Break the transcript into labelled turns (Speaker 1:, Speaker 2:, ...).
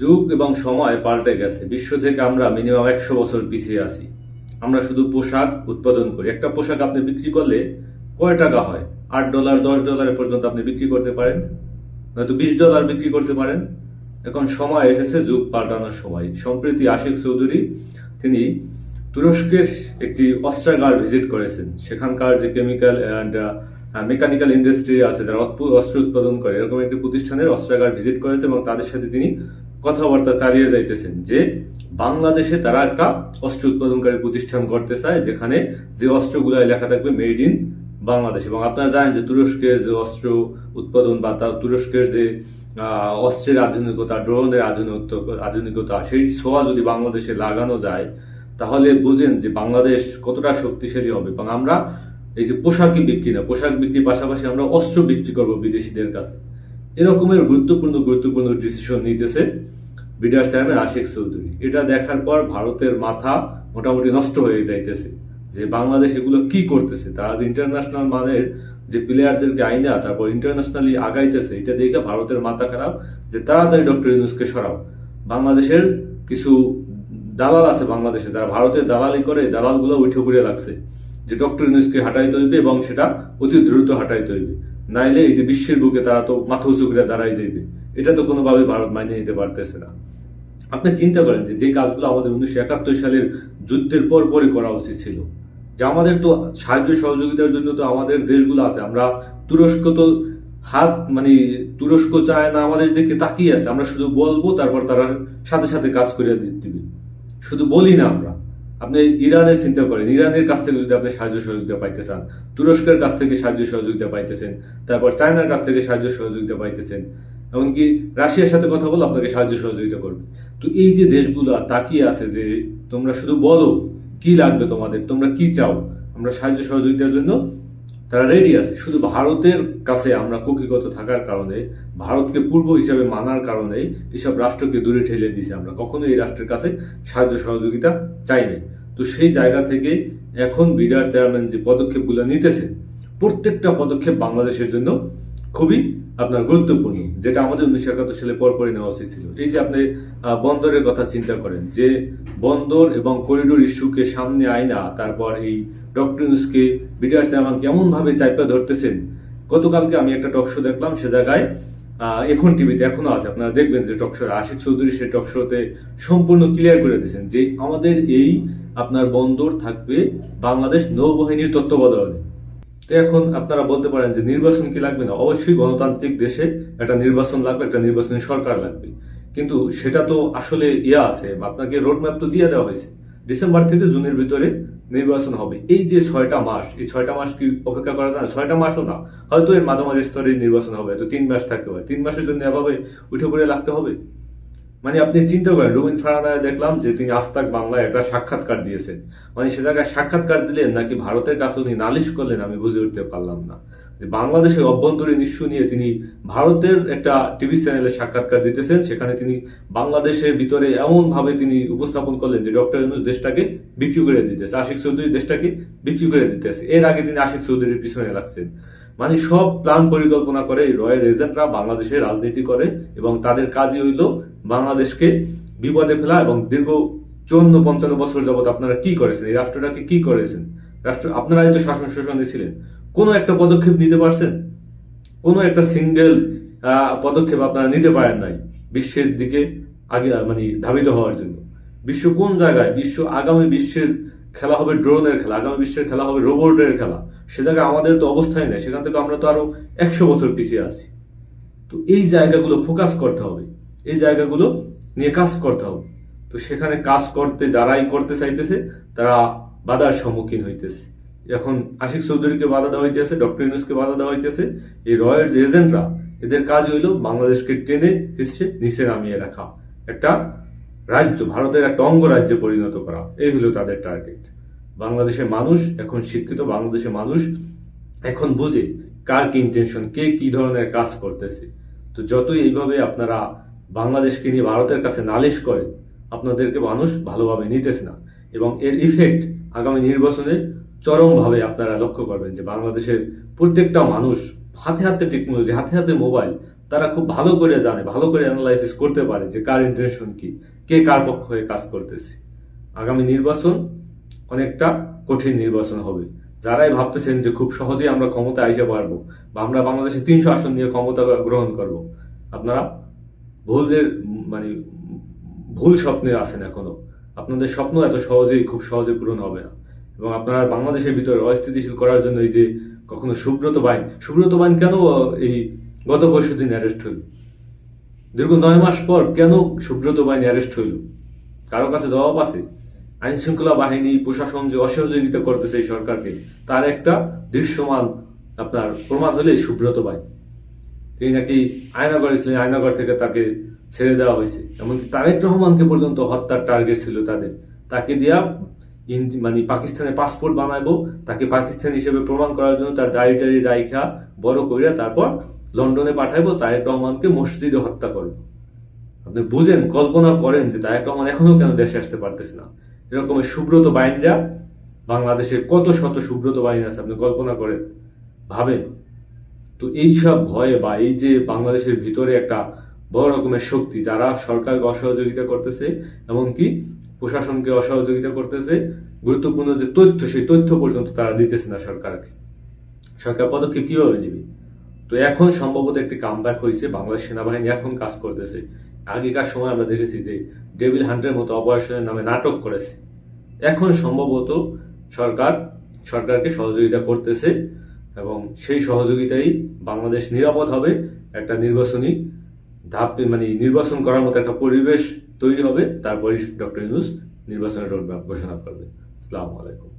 Speaker 1: যুগ এবং সময় পাল্টে গেছে। বিশ্ব থেকে আমরা মিনিমাম একশো বছর পিছিয়ে আছি। আমরা শুধু পোশাক উৎপাদন করি। একটা পোশাক আপনি বিক্রি করলে কয় টাকা হয়? আট ডলার, দশ ডলার পর্যন্ত আপনি বিক্রি করতে পারেন। নয়তো বিশ ডলার বিক্রি করতে পারেন। এখন সময় এসেছে যুগ পাল্টানোর সময়। সম্প্রতি আশিক চৌধুরী, তিনি তুরস্কের একটি অস্ত্রাগার ভিজিট করেছেন। সেখানকার যে কেমিক্যাল অ্যান্ড মেকানিক্যাল ইন্ডাস্ট্রি আছে, যারা অস্ত্র উৎপাদন করে, এরকম একটি প্রতিষ্ঠানের অস্ত্রাগার ভিজিট করেছে এবং তাদের সাথে তিনি কথাবার্তা চালিয়ে যাইতেছেন যে বাংলাদেশে তারা একটা অস্ত্র উৎপাদনকারী প্রতিষ্ঠান করতে চায়, যেখানে যে অস্ত্রগুলো লেখা থাকবে মেড ইন বাংলাদেশ। এবং আপনারা জানেন যে তুরস্কের যে অস্ত্র উৎপাদন বা তা তুরস্কের যে অস্ত্রের আধুনিকতা, ড্রোনের আধুনিকতা সেই ছোঁয়া যদি বাংলাদেশে লাগানো যায়, তাহলে বুঝেন যে বাংলাদেশ কতটা শক্তিশালী হবে। এবং আমরা এই যে পোশাকই বিক্রি না, পোশাক বিক্রির পাশাপাশি আমরা অস্ত্র বিক্রি করব বিদেশিদের কাছে। এরকমের গুরুত্বপূর্ণ গুরুত্বপূর্ণ ডিসিশন নিতেছে বিডার চেয়ারম্যান আশিক চৌধুরী। এটা দেখার পর ভারতের মাথা মোটামুটি নষ্ট হয়ে যাইতেছে। যে বাংলাদেশ এগুলো কি করতেছে? তারা যে ইন্টারন্যাশনাল মানের যে প্লেয়ারদেরকে আইনা, তারপর ইন্টারন্যাশনালি আগাইতেছে, এটা দেখে ভারতের মাথা খারাপ। যে তাড়াতাড়ি ডক্টর ইউনুসকে সরাও। বাংলাদেশের কিছু দালাল আছে বাংলাদেশে, যারা ভারতের দালালি করে, দালালগুলো উঠে পড়ে লাগছে। যে ডক্টর ইউনুসকে হাঁটাইতে হইবে এবং সেটা অতি দ্রুত হাঁটাইতে হইবে। নাইলে এই যে বিশ্বের বুকে তারা তো মাথা উঁচু করে দাঁড়াই যাইবে। এটা তো কোনোভাবে ভারত মানিয়ে নিতে পারতেছে না। আপনি চিন্তা করেন যে যে কাজগুলো আমাদের উনিশশো একাত্তর সালের যুদ্ধের পর পরই করা উচিত ছিল, যে আমাদের তো সাহায্য সহযোগিতার জন্য তো আমাদের দেশগুলো আছে, আমরা তুরস্ক তো হাত মানে তুরস্ক চায় না, আমাদের দিকে তাকিয়ে আছে, আমরা শুধু বলব, তারপর তারা সাথে সাথে কাজ করে দি- দিবে। শুধু বলি না আমরা। আপনি ইরানের চিন্তা করেন, ইরানের কাছ থেকে যদি আপনি সাহায্য সহযোগিতা পাইতে চান, তুরস্কের কাছ থেকে সাহায্য সহযোগিতা পাইতেছেন, তারপর চায়নার কাছ থেকে সাহায্য সহযোগিতা পাইতেছেন এমনকি রাশিয়ার সাথে কথা বলে আপনাকে সাহায্য সহযোগিতা করবে। তো এই যে দেশগুলো তাকিয়ে আছে যে তোমরা শুধু বলো কি লাগবে তোমাদের, তোমরা কি চাও, আমরা সাহায্য সহযোগিতার জন্য তারা রেডি আছে। শুধু ভারতের কাছে আমরা কুকিগত থাকার কারণে, ভারতকে পূর্ব হিসাবে মানার কারণে এসব রাষ্ট্রকে দূরে ঠেলে দিয়েছি আমরা। কখনো এই রাষ্ট্রের কাছে সাহায্য সহযোগিতা চাই নাই। তো সেই জায়গা থেকে এখন বিডার চেয়ারম্যান যে পদক্ষেপগুলো নিতেছে, প্রত্যেকটা পদক্ষেপ বাংলাদেশের জন্য খুবই আপনার গুরুত্বপূর্ণ, যেটা আমাদের উনিশশো একাত্তর সালে পরপরই নেওয়া উচিত ছিল। এই যে আপনি বন্দরের কথা চিন্তা করেন, যে বন্দর এবং করিডোর ইস্যুকে সামনে আয়না তারপর এই ডক্টর ইউনুসকে বিডিআর চেয়ারম্যান কেমন ভাবে চাইপা ধরতেছেন, গতকালকে আমি একটা টক শো দেখলাম, সে জায়গায় এখন টিভিতে এখনও আছে, আপনারা দেখবেন যে টক শো আশিক চৌধুরী সেই টক শোতে সম্পূর্ণ ক্লিয়ার করে দিয়েছেন যে আমাদের এই আপনার বন্দর থাকবে বাংলাদেশ নৌবাহিনীর তত্ত্বাবধানে। তো এখন আপনারা বলতে পারেন যে নির্বাচন কি লাগবে না? অবশ্যই গণতান্ত্রিক দেশে একটা নির্বাচন লাগবে, একটা নির্বাচনী সরকার লাগবে। কিন্তু সেটা তো আসলে ইয়া আছে, আপনাকে রোড ম্যাপ তো দিয়ে দেওয়া হয়েছে। ডিসেম্বর থেকে জুনের ভিতরে নির্বাচন হবে। এই যে ছয়টা মাস, এই ছয়টা মাস কি অপেক্ষা করা যায়? ছয়টা মাসও না। হয়তো এর মাঝামাঝি স্তরে নির্বাচন হবে। তিন মাস থাকতে পারে। তিন মাসের জন্য এভাবে উঠে পড়ে লাগতে হবে? মানে আপনি চিন্তা করেন রবীন্দ্র ফারানায় দেখলাম যে তিনি আস্তাক বাংলায় একটা সাক্ষাৎকার দিয়েছেন। মানে সে জায়গায় সাক্ষাৎকার দিলেন নাকি ভারতের কাছে উনি নালিশ করলেন আমি বুঝে উঠতে পারলাম না। যে বাংলাদেশের অভ্যন্তরীণ ইস্যু নিয়ে তিনি ভারতের একটা টিভি চ্যানেলে সাক্ষাৎকার দিতেছেন, সেখানে তিনি বাংলাদেশের ভিতরে এমন ভাবে তিনি উপস্থাপন করলেন যে ডক্টর ইউনুস দেশটাকে বিক্রি করে দিতেছে, আশিক চৌধুরী দেশটাকে বিক্রি করে দিতেছে। এর আগে তিনি আশিক চৌধুরীর পিছনে লাগছেন। মানে সব প্ল্যান পরিকল্পনা করে রয়্যাল এজেন্টরা বাংলাদেশে রাজনীতি করে এবং তাদের কাজই হইল বাংলাদেশকে বিপদে ফেলা এবং দীর্ঘ চুয়ান্ন, পঞ্চান্ন বছর যাবত আপনারা কি করেছেন? এই রাষ্ট্রটাকে কি করেছেন? রাষ্ট্র আপনারাই তো শাসন শোষণে ছিলেন। কোনো একটা পদক্ষেপ নিতে পারছেন? কোনো একটা সিঙ্গেল পদক্ষেপ আপনারা নিতে পারেন নাই বিশ্বের দিকে আগে মানে ধাবিত হওয়ার জন্য। বিশ্ব কোন জায়গায়? বিশ্ব আগামী বিশ্বের খেলা হবে ড্রোনের খেলা, আগামী বিশ্বের খেলা হবে রোবটের খেলা। সে জায়গায় আমাদের তো অবস্থায় নেই, সেখান থেকে আমরা তো আরও একশো বছর পিছিয়ে আছি। তো এই জায়গাগুলো ফোকাস করতে হবে। এই জায়গাগুলো নিয়ে কাজ করতে হবে। তো সেখানে কাজ করতে, যারাই করতে চাইতেছে, তারা বাধার সম্মুখীন হইতেছে। এখন আশিক চৌধুরীকে বাধা দেওয়া হইতেছে, ডক্টর ইউনুসকে বাধা দেওয়া হইতেছে, এই রয়্যাল যে এজেন্টরা, এদের কাজ হইল বাংলাদেশকে টেনে হিসে নিচে নামিয়ে রাখা। একটা রাজ্য, ভারতের একটা অঙ্গরাজ্যে পরিণত করা। এই হলো তাদের টার্গেট। বাংলাদেশের মানুষ, এখন শিক্ষিত বাংলাদেশের মানুষ, এখন বুঝে কার কি ইন্টেনশন কে কি ধরনের কাজ করতেছে। তো যতই এইভাবে আপনারা বাংলাদেশকে নিয়ে ভারতের কাছে নালিশ করে আপনাদেরকে মানুষ ভালোভাবে নিতেছে না। এবং এর ইফেক্ট আগামী নির্বাচনে চরমভাবে আপনারা লক্ষ্য করবেন যে বাংলাদেশের প্রত্যেকটা মানুষ হাতে হাতে টেকনোলজি হাতে হাতে মোবাইল তারা খুব ভালো করে জানে, ভালো করে অ্যানালাইসিস করতে পারে যে কার ইন্টারেশন কি, কে কার পক্ষ হয়ে কাজ করতেছে। আগামী নির্বাচন অনেকটা কঠিন নির্বাচন হবে। যারাই ভাবতেছেন যে খুব সহজেই আমরা ক্ষমতা আইসে পারব বা আমরা বাংলাদেশে তিনশো আসন নিয়ে ক্ষমতা গ্রহণ করব, আপনারা ভুলের মানে ভুল স্বপ্নে আছেন এখনও। আপনাদের স্বপ্ন এত সহজেই, খুব সহজে পূরণ হবে না। এবং আপনারা বাংলাদেশের ভিতরে অস্থিতিশীল করার জন্য এই যে কখনো সুব্রত বাইন সুব্রত বাইন কেন এই গত পরশু দিন অ্যারেস্ট হইল? দীর্ঘ নয় মাস পর কেন সুব্রত বাইন অ্যারেস্ট হইল? কারও কাছে জবাব আছে? আইন শৃঙ্খলা বাহিনী, প্রশাসন যে অসহযোগিতা করতেছে এই সরকারকে, তার একটা দৃশ্যমান আপনার প্রমাণ হলে সুব্রত বাইন। তিনি নাকি আয়নাগর ইসলামী আয়নাগর থেকে তাকে ছেড়ে দেওয়া হয়েছে। এমনকি তারেক রহমানকে পর্যন্ত হত্যার টার্গেট ছিল তাদের। তাকে দিয়া মানে পাকিস্তানে পাসপোর্ট বানাইবো, তাকে পাকিস্তান হিসেবে প্রমাণ করার জন্য তার দাড়ি টাড়ি রাইখা বড় কইরা তারপর লন্ডনে পাঠাইবো তারেক রহমানকে মসজিদে হত্যা করব। আপনি বুঝেন, কল্পনা করেন যে তারেক রহমান এখনও কেন দেশে আসতে পারতেছে না। এরকম সুব্রত বাইনরা বাংলাদেশে কত শত সুব্রত বাহিনী আছে, আপনি কল্পনা করেন, ভাবেন। তো এইসব ভয়ে বা এই যে বাংলাদেশের ভিতরে একটা বড় রকমের শক্তি যারা সরকারকে অসহযোগিতা করতেছে, এমনকি প্রশাসনকে অসহযোগিতা করতেছে। গুরুত্বপূর্ণ যে তথ্য, সেই তথ্য পর্যন্ত তারা দিতেছে না সরকারকে। সরকার পদক্ষেপ কীভাবে নেবে? তো এখন সম্ভবত একটি কামব্যাক হয়েছে। বাংলাদেশ সেনাবাহিনী এখন কাজ করতেছে। আগেকার সময় আমরা দেখেছি যে ডেভিল হান্টের মতো অপারেশনের নামে নাটক করেছে। এখন সম্ভবত সরকার, সরকারকে সহযোগিতা করতেছে এবং সেই সহযোগিতাই বাংলাদেশ নিরাপদ হবে। একটা নির্বাচনী ধাপ মানে নির্বাচন করার মতো একটা পরিবেশ তৈরি হবে তারপরে ডক্টর ইউনুস নির্বাচনের রোডম্যাপ ঘোষণা করবে। আসসালামু আলাইকুম।